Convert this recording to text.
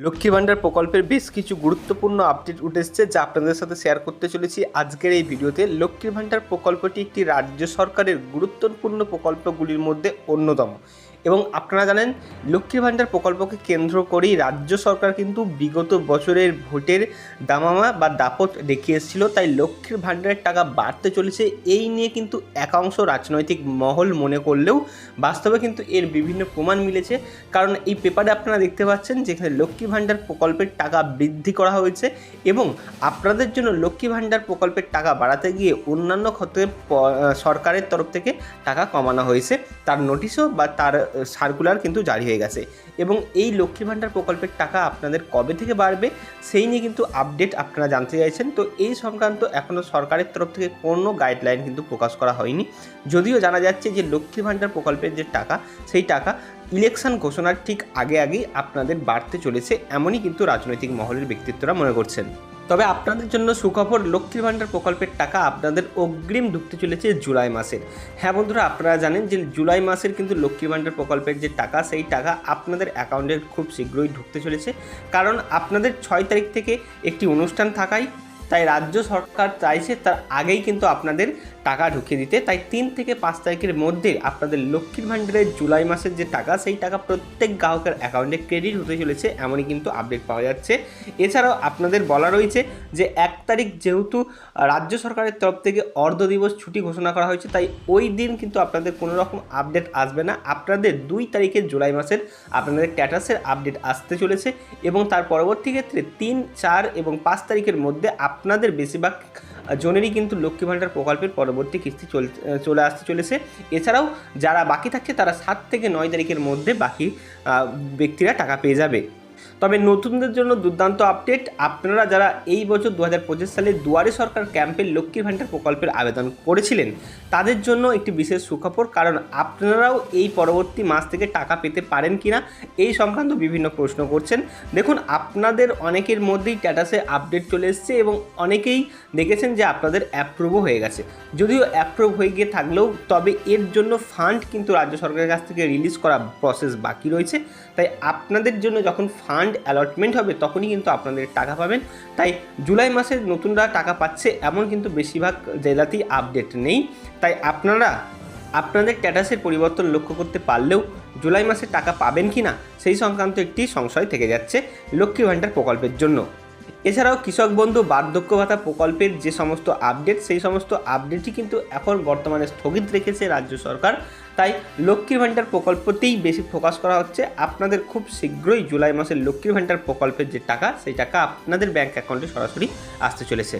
লক্ষ্মী ভাণ্ডার প্রকল্পের বেশ কিছু গুরুত্বপূর্ণ আপডেট উঠে এসেছে যা আপনাদের সাথে শেয়ার করতে চলেছি আজকের এই ভিডিওতে। লক্ষ্মী ভাণ্ডার প্রকল্পটি একটি রাজ্য সরকারের গুরুত্বপূর্ণ প্রকল্পগুলির মধ্যে অন্যতম। এবং আপনারা জানেন লক্ষ্মী ভাণ্ডার প্রকল্পকে কেন্দ্র করেই রাজ্য সরকার কিন্তু বিগত বছরের ভোটের দামামা বা দাপট দেখিয়ে এসেছিল। তাই লক্ষ্মীর ভাণ্ডারের টাকা বাড়তে চলেছে এই নিয়ে কিন্তু একাংশ রাজনৈতিক মহল মনে করলেও বাস্তবে কিন্তু এর বিভিন্ন প্রমাণ মিলেছে। কারণ এই পেপারে আপনারা দেখতে পাচ্ছেন যেখানে লক্ষ্মী ভাণ্ডার প্রকল্পের টাকা বৃদ্ধি করা হয়েছে এবং আপনাদের জন্য লক্ষ্মী ভাণ্ডার প্রকল্পের টাকা বাড়াতে গিয়ে অন্যান্য ক্ষেত্রে সরকারের তরফ থেকে টাকা কমানো হয়েছে। তার নোটিশও বা তার সার্কুলার কিন্তু জারি হয়ে গেছে। এবং এই লক্ষ্মী ভাণ্ডার প্রকল্পের টাকা আপনাদের কবে থেকে বাড়বে সেই নিয়ে কিন্তু আপডেট আপনারা জানতে চাইছেন। তো এই সংক্রান্ত এখনও সরকারের তরফ থেকে কোনো গাইডলাইন কিন্তু প্রকাশ করা হয়নি। যদিও জানা যাচ্ছে যে লক্ষ্মী ভাণ্ডার প্রকল্পের যে টাকা, সেই টাকা ইলেকশন ঘোষণার ঠিক আগে আগেই আপনাদের বাড়তে চলেছে, এমনই কিন্তু রাজনৈতিক মহলের ব্যক্তিত্বরা মনে করছেন। তবে আপনাদের জন্য সুখবর, লক্ষ্মীর ভাণ্ডার প্রকল্পের টাকা আপনাদের অগ্রিম ঢুকতে চলেছে জুলাই মাসের। হ্যাঁ বন্ধুরা, আপনারা জানেন যে জুলাই মাসের কিন্তু লক্ষ্মী ভাণ্ডার প্রকল্পের যে টাকা, সেই টাকা আপনাদের অ্যাকাউন্টে খুব শীঘ্রই ঢুকতে চলেছে। কারণ আপনাদের ছয় তারিখ থেকে একটি অনুষ্ঠান থাকায় তাই রাজ্য সরকার চাইছে তার আগেই কিন্তু আপনাদের টাকা ঢুকিয়ে দিতে। তাই তিন থেকে পাঁচ তারিখের মধ্যে আপনাদের লক্ষ্মীর ভাণ্ডারের জুলাই মাসের যে টাকা, সেই টাকা প্রত্যেক গ্রাহকের অ্যাকাউন্টে ক্রেডিট হতে চলেছে, এমনই কিন্তু আপডেট পাওয়া যাচ্ছে। এছাড়াও আপনাদের বলা রয়েছে যে এক তারিখ যেহেতু রাজ্য সরকারের তরফ থেকে অর্ধ দিবস ছুটি ঘোষণা করা হয়েছে, তাই ওই দিন কিন্তু আপনাদের কোনো রকম আপডেট আসবে না। আপনাদের দুই তারিখের জুলাই মাসের আপনাদের স্ট্যাটাসের আপডেট আসতে চলেছে এবং তার পরবর্তী ক্ষেত্রে তিন, চার এবং পাঁচ তারিখের মধ্যে আপনাদের বেশিরভাগ জনেরই কিন্তু লক্ষ্মী ভাণ্ডার প্রকল্পের পরবর্তী কিস্তি চল আসতে চলেছে। এছাড়াও যারা বাকি থাকছে, তারা সাত থেকে নয় তারিখের মধ্যে বাকি ব্যক্তিরা টাকা পেয়ে যাবে। তবে নতুনদের জন্য দুর্দান্ত আপডেট। আপনারা যারা এই বছর দু হাজার পঁচিশ সালে দুয়ারে সরকার ক্যাম্পের লক্ষ্মী ভাণ্ডার প্রকল্পের আবেদন করেছিলেন, তাদের জন্য একটি বিশেষ সুখবর, কারণ আপনারাও এই পরবর্তী মাস থেকে টাকা পেতে পারেন কিনা এই সংক্রান্ত বিভিন্ন প্রশ্ন করছেন। দেখুন, আপনাদের অনেকের মধ্যেই স্ট্যাটাসে আপডেট চলে এসছে এবং অনেকেই দেখেছেন যে আপনাদের অ্যাপ্রুভও হয়ে গেছে। যদিও অ্যাপ্রুভ হয়ে গিয়ে থাকলেও, তবে এর জন্য ফান্ড কিন্তু রাজ্য সরকারের কাছ থেকে রিলিজ করা প্রসেস বাকি রয়েছে। তাই আপনাদের জন্য যখন ফান্ড অ্যালটমেন্ট হবে, তখনই কিন্তু আপনাদের টাকা পাবেন। তাই জুলাই মাসে নতুনরা টাকা পাচ্ছে এমন কিন্তু বেশিরভাগ জেলাতেই আপডেট নেই। তাই আপনারা, আপনাদের স্ট্যাটাসের পরিবর্তন লক্ষ্য করতে পারলেও জুলাই মাসে টাকা পাবেন কি না সেই সংক্রান্ত একটি সংশয় থেকে যাচ্ছে লক্ষ্মী ভাণ্ডার প্রকল্পের জন্য। এছাড়াও কৃষক বন্ধু বার্ধক্য ভাতা প্রকল্পের যে সমস্ত আপডেট সেই সমস্ত আপডেটই কিন্তু এখন বর্তমানে স্থগিত রেখেছে রাজ্য সরকার। তাই লক্ষ্মীর ভাণ্ডার প্রকল্পতেই বেশি ফোকাস করা হচ্ছে। আপনাদের খুব শীঘ্রই জুলাই মাসের লক্ষ্মীর ভাণ্ডার প্রকল্পের যে টাকা, সেই টাকা আপনাদের ব্যাঙ্ক অ্যাকাউন্টে সরাসরি আসতে চলেছে।